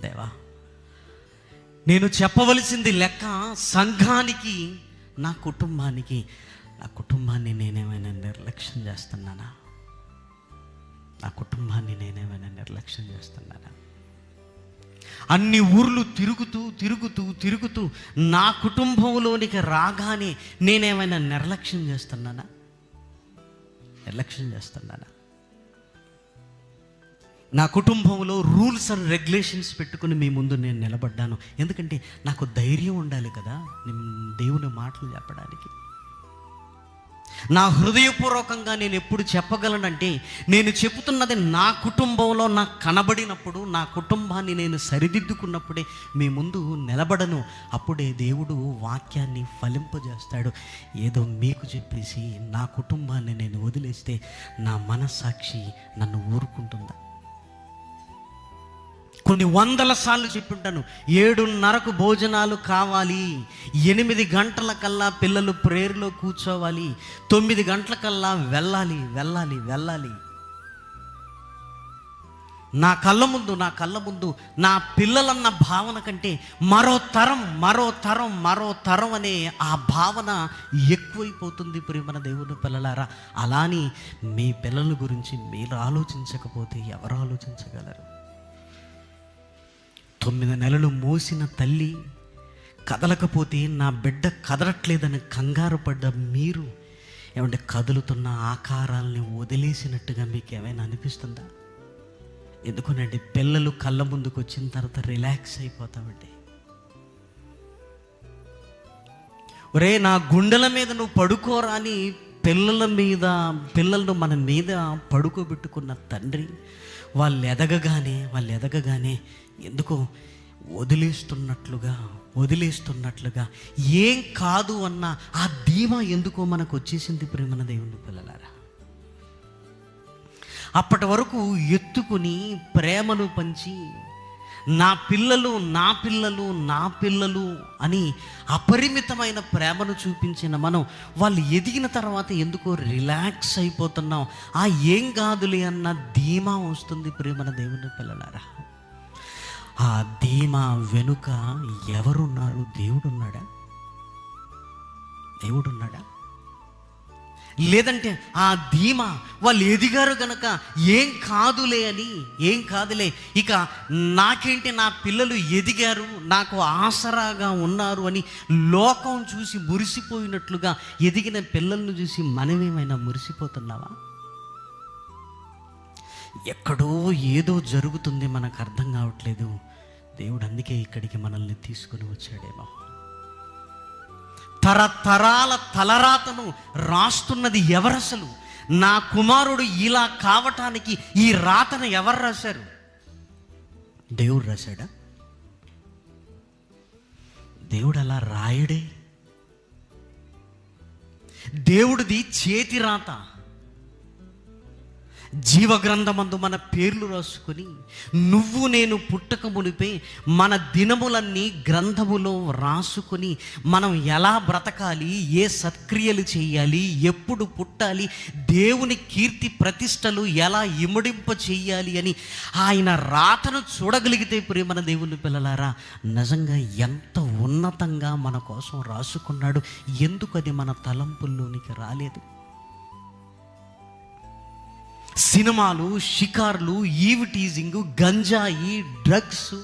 దేవా నేను చెప్పవలసింది లెక్క సంఘానికి నా కుటుంబానికి. నా కుటుంబాన్ని నేనేమైనా నిర్లక్ష్యం చేస్తున్నానా? నా కుటుంబాన్ని నేనేమైనా నిర్లక్ష్యం చేస్తున్నానా? అన్ని ఊర్లు తిరుగుతూ తిరుగుతూ తిరుగుతూ నా కుటుంబంలోనికి రాగానే నేనేమైనా నిర్లక్ష్యం చేస్తున్నానా? నిర్లక్ష్యం చేస్తున్నానా? నా కుటుంబంలో రూల్స్ అండ్ రెగ్యులేషన్స్ పెట్టుకుని మీ ముందు నేను నిలబడ్డాను. ఎందుకంటే నాకు ధైర్యం ఉండాలి కదా దేవుని మాటలు చెప్పడానికి. నా హృదయపూర్వకంగా నేను ఎప్పుడు చెప్పగలనంటే నేను చెబుతున్నది నా కుటుంబంలో నాకు కనబడినప్పుడు నా కుటుంబాన్ని నేను సరిదిద్దుకున్నప్పుడే మీ ముందు నిలబడను. అప్పుడే దేవుడు వాక్యాన్ని ఫలింపజేస్తాడు. ఏదో మీకు చెప్పేసి నా కుటుంబాన్ని నేను వదిలేస్తే నా మనస్సాక్షి నన్ను ఊరుకుంటుందా? కొన్ని వందల సార్లు చెప్పుంటాను. ఏడున్నరకు భోజనాలు కావాలి. ఎనిమిది గంటల కల్లా పిల్లలు ప్రేరులో కూర్చోవాలి. తొమ్మిది గంటల కల్లా వెళ్ళాలి వెళ్ళాలి వెళ్ళాలి. నా కళ్ళ ముందు నా కళ్ళ ముందు నా పిల్లలన్న భావన కంటే మరో తరం మరో తరం మరో తరం అనే ఆ భావన ఎక్కువైపోతుంది ప్రియమన దేవుని పిల్లలారా. అలాని మీ పిల్లల గురించి మీరు ఆలోచించకపోతే ఎవరు ఆలోచించగలరు? తొమ్మిది నెలలు మోసిన తల్లి కదలకపోతే నా బిడ్డ కదలట్లేదని కంగారు పడ్డ మీరు ఏమంటే కదులుతున్న ఆకారాలని వదిలేసినట్టుగా మీకు ఏమైనా అనిపిస్తుందా? ఎందుకునండి పిల్లలు కళ్ళ ముందుకు వచ్చిన తర్వాత రిలాక్స్ అయిపోతామండి ఒరే నా గుండెల మీద నువ్వు పడుకోరా అని పిల్లల మీద పిల్లలను మన మీద పడుకోబెట్టుకున్న తండ్రి వాళ్ళు ఎదగగానే వాళ్ళు ఎదగగానే ఎందుకో వదిలేస్తున్నట్లుగా వదిలేస్తున్నట్లుగా ఏం కాదు అన్న ఆ ధీమా ఎందుకో మనకు వచ్చేసింది ప్రేమన దేవుని పిల్లలారా. అప్పటి వరకు ఎత్తుకుని ప్రేమను పంచి నా పిల్లలు నా పిల్లలు నా పిల్లలు అని అపరిమితమైన ప్రేమను చూపించిన మనం వాళ్ళు ఎదిగిన తర్వాత ఎందుకో రిలాక్స్ అయిపోతున్నాం. ఆ ఏం కాదులే అన్న ధీమా వస్తుంది ప్రేమన దేవుని పిల్లలారా. ఆ ధీమా వెనుక ఎవరున్నారు? దేవుడున్నాడా? దేవుడున్నాడా? లేదంటే ఆ ధీమా వాళ్ళు ఎదిగారు గనక ఏం కాదులే అని ఏం కాదులే. ఇక నాకేంటి నా పిల్లలు ఎదిగారు నాకు ఆసరాగా ఉన్నారు అని లోకం చూసి మురిసిపోయినట్లుగా ఎదిగిన పిల్లలను చూసి మనమేమైనా మురిసిపోతున్నావా? ఎక్కడో ఏదో జరుగుతుంది మనకు అర్థం కావట్లేదు. దేవుడు అందుకే ఇక్కడికి మనల్ని తీసుకుని వచ్చాడేమో. తరతరాల తలరాతను రాస్తున్నది ఎవరసలు? నా కుమారుడు ఇలా కావటానికి ఈ రాతను ఎవరు రాశారు? దేవుడు రాశాడా? దేవుడు అలా రాయడే? దేవుడిది చేతి రాత. జీవ గ్రంథమందు మన పేర్లు రాసుకొని నువ్వు నేను పుట్టక మునిపే మన దినములన్నీ గ్రంథములో రాసుకొని మనం ఎలా బ్రతకాలి ఏ సత్క్రియలు చేయాలి ఎప్పుడు పుట్టాలి దేవుని కీర్తి ప్రతిష్టలు ఎలా ఇముడింప చేయాలి అని ఆయన రాతను చూడగలిగితే ప్రేమన దేవుని పిల్లలారా నిజంగా ఎంత ఉన్నతంగా మన కోసం రాసుకున్నాడు ఎందుకు అది మన తలంపుల్లోనికి రాలేదు? సినిమాలు షికార్లు ఈవ్ టీజింగ్ గంజాయి డ్రగ్స్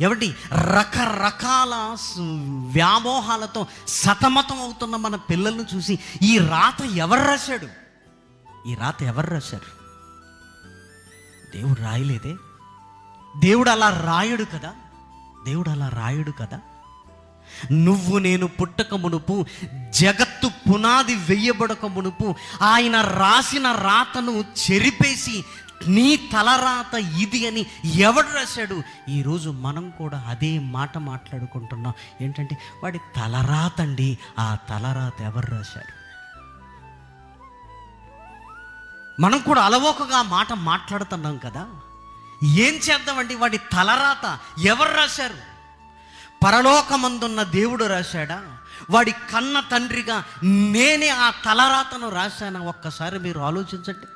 ఏమండి రకరకాల వ్యామోహాలతో సతమతం అవుతున్న మన పిల్లలను చూసి ఈ రాత ఎవరు రాశాడు? ఈ రాత ఎవరు రాశారు? దేవుడు రాయలేదే? దేవుడు అలా రాయడు కదా? దేవుడు అలా రాయడు కదా? నువ్వు నేను పుట్టక మునుపు జగత్తు పునాది వెయ్యబడక మునుపు ఆయన రాసిన రాతను చెరిపేసి నీ తలరాత ఇది అని ఎవడు రాశాడు? ఈరోజు మనం కూడా అదే మాట మాట్లాడుకుంటున్నాం. ఏంటంటే వాడి తలరాత అండి ఆ తలరాత ఎవరు రాశారు? మనం కూడా అలవోకగా మాట మాట్లాడుతున్నాం కదా? ఏం చేద్దామండి? వాడి తలరాత ఎవరు రాశారు? పరలోకమందున్న దేవుడు రాశాడా? వాడి కన్న తండ్రిగా నేనే ఆ తలరాతను రాశానా? ఒక్కసారి మీరు ఆలోచించండి.